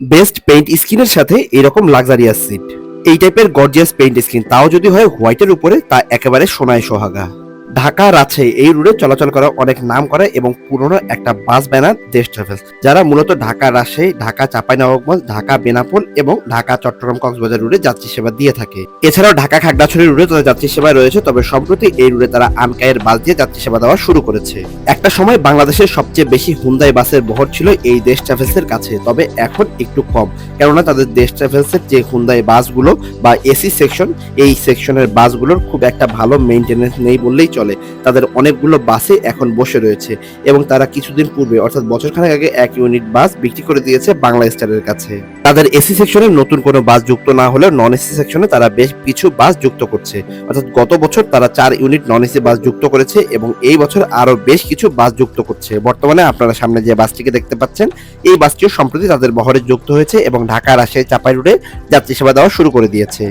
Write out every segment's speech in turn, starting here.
Best paint স্কিনের সাথে এরকম লাক্সারিয়াস সিট এই টাইপের গর্জিয়াস পেইন্ট স্কিন তাও যদি হয় হোয়াইটের উপরে, তা একেবারে সোনায় সোহাগা। ঢাকা রাজশাহী এই রুটে চলাচল করা অনেক নাম করে এবং পুরনো একটা বাস ব্যানার দেশ ট্রাভেলস যারা মূলত ঢাকা রাজশাহী, ঢাকা চাঁপাইনবাবগঞ্জ, ঢাকা বেনাপোল এবং ঢাকা চট্টগ্রাম কক্সবাজার রুটে যাত্রী সেবা দিয়ে থাকে। এছাড়াও ঢাকা খাগড়াছড়ি রুটে তাদের যাত্রী সেবা রয়েছে, তবে সম্প্রতি এই রুটে তারা আনকায়ের বাস দিয়ে যাত্রী সেবা দেওয়া শুরু করেছে। একটা সময় বাংলাদেশের সবচেয়ে বেশি হুন্দাই বাসের বহর ছিল এই দেশ ট্রাভেলসের কাছে, তবে এখন একটু কম। কেননা তাদের দেশ ট্রাভেলসের যে হুন্দাই বাসগুলো বা এসি সেকশন এই সেকশনের বাসগুলোর খুব একটা ভালো মেনটেনেন্স নেই বললেই চলে। তাদের অনেকগুলো বাসে এখন বসে রয়েছে এবং তারা কিছুদিন পূর্বে, অর্থাৎ বছরখানেক আগে, এক ইউনিট বাস বিক্রি করে দিয়েছে বাংলা স্টারের কাছে। তাদের এসি সেকশনে নতুন কোনো বাস যুক্ত না হলেও নন এসি সেকশনে তারা বেশ কিছু বাস যুক্ত করছে। অর্থাৎ গত বছর তারা চার ইউনিট নন এসি বাস যুক্ত করেছে এবং এই বছর আরও বেশ কিছু বাস যুক্ত করছে। বর্তমানে আপনারা সামনে যে বাসটিকে দেখতে পাচ্ছেন, এই বাসটিও সম্প্রতি তাদের বহরে যুক্ত হয়েছে এবং ঢাকা রাজশাহী চাপাই রুটে যাত্রী সেবা দেওয়া শুরু করে দিয়েছে।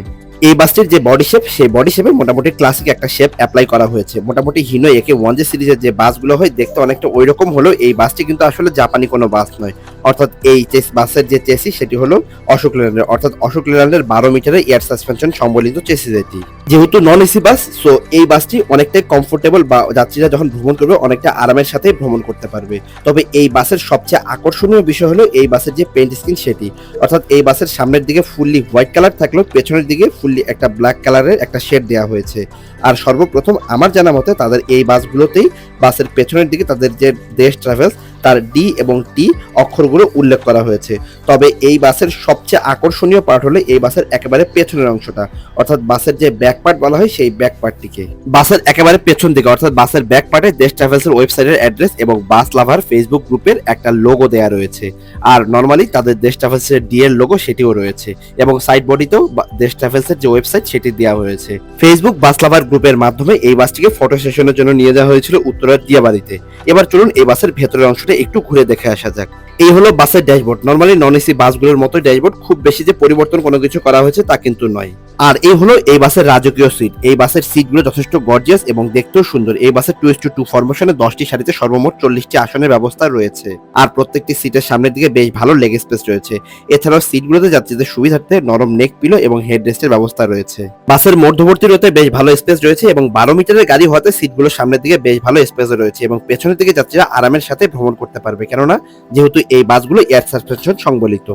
এই বাসটির যে বডি শেপ সেই বডি শেপে মোটামুটি ক্লাসিক একটা শেপ অ্যাপ্লাই করা হয়েছে। মোটামুটি হিনো একে ওয়ান জে সিরিজের যে বাসগুলো হয়, দেখতে অনেকটা ওই রকম হলেও এই বাসটি কিন্তু আসলে জাপানি কোনো বাস নয়। অর্থাৎ এই চেস বাসের যে চেসি সেটি হলো অশোক লেল্যান্ডের। অর্থাৎ অশোক লেল্যান্ডের বারো মিটারের এয়ার সাসপেনশন সম্বলিত চেসি এটি যেহেতু নন এসি বাস সো এই বাসটি অনেকটাই কমফোর্টেবল বা যাত্রীরা যখন ভ্রমণ করবে, অনেকটা আরামের সাথে ভ্রমণ করতে পারবে। তবে এই বাসের সবচেয়ে আকর্ষণীয় বিষয় হলো এই বাসের যে পেন্ট স্কিন সেটি। অর্থাৎ এই বাসের সামনের দিকে ফুললি হোয়াইট কালার থাকলেও পেছনের দিকে ফুললি একটা ব্ল্যাক কালারের একটা শেড দেওয়া হয়েছে। আর সর্বপ্রথম আমার জানা মতে তাদের এই বাসগুলোতেই বাসের পেছনের দিকে তাদের যে দেশ ট্রাভেলস তার ডি এবং টি অক্ষরগুলো উল্লেখ করা হয়েছে। তবে এই বাসের সবচেয়ে আকর্ষণীয় পার্ট হলো এই বাসের একেবারে পেছনের অংশটা, অর্থাৎ বাসের যে ব্যাক পার্ট বলা হয় সেই ব্যাক পার্টটিকে বাসের একেবারে পেছন দিকে, অর্থাৎ বাসের ব্যাক পার্টে দেশ ট্রাভেলসের ওয়েবসাইটের অ্যাড্রেস এবং বাস লাভার ফেসবুক গ্রুপের একটা লোগো দেয়া রয়েছে। আর নর্মালি তাদের দেশ ট্রাভেলসের ডি এর লোগো সেটিও রয়েছে এবং সাইড বডিতেও দেশ ট্রাভেলসের যে ওয়েবসাইট সেটি দেওয়া হয়েছে। ফেসবুক বাস লাভার গ্রুপের মাধ্যমে এই বাসটিকে ফটো সেশনের জন্য নিয়ে যাওয়া হয়েছিল উত্তরার দিয়াবাড়িতে। এবার চলুন এই বাসের ভেতরের অংশটা একটু ঘুরে দেখে আসা যাক। এই হলো বাসের ড্যাশবোর্ড। নর্মালি নন এসি বাসগুলোর মতো ড্যাশবোর্ড, খুব বেশি যে পরিবর্তন কোনো কিছু করা হয়েছে তা কিন্তু নয়। আর এই হলো এই বাসের রাজকীয় সিট এই বাসের সিটগুলো যথেষ্ট গর্জিয়াস এবং দেখতেও সুন্দর। এই বাসের টু টু টু ফরমেশনে দশটি সারিতে সর্বমোট চল্লিশটি আসনের ব্যবস্থা রয়েছে। আর প্রত্যেকটি সিটের সামনের দিকে বেশ ভালো লেগ স্পেস রয়েছে। এছাড়াও সিটগুলোতে যাত্রীদের সুবিধার্থে নরম নেক পিলো এবং হেডরেস্টের ব্যবস্থা রয়েছে। বাসের মধ্যবর্তী রোতে বেশ ভালো স্পেস রয়েছে এবং বারো মিটারের গাড়ি হওয়াতে সিটগুলোর সামনের দিকে বেশ ভালো স্পেস রয়েছে এবং পেছনের দিকে যাত্রীরা আরামের সাথে ভ্রমণ করতে পারবে। কেননা, যেহেতু এই বাসগুলো এয়ার সাসপেনশন সংবলিত।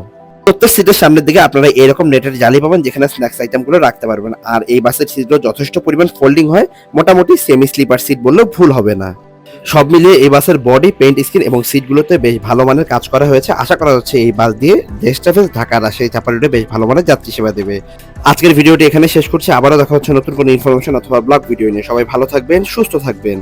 প্রত্যেক সিটের সামনের দিকে আপনারা এরকম নেটের জালি পাবেন, যেখানে স্ন্যাক্স আইটেমগুলো রাখতে পারবেন। আর এই বাসের সিটগুলো যথেষ্ট পরিমাণ ফোল্ডিং হয়, মোটামুটি সেমি স্লিপার সিট বললেও ভুল হবে না। সব মিলিয়ে এই বাসের বডি পেইন্ট স্কিন এবং সিটগুলোতে বেশ ভালো মানের কাজ করা হয়েছে। আশা করা হচ্ছে এই বাস দিয়ে দেশ ট্রাভেলস ঢাকা রাজশাহী চাপালিতে বেশ ভালো মানের যাত্রী সেবা দেবে। আজকের ভিডিওটি এখানে শেষ করছি। আবারও দেখা হচ্ছে নতুন কোনো ইনফরমেশন অথবা ব্লগ ভিডিও নিয়ে। সবাই ভালো থাকবেন, সুস্থ থাকবেন।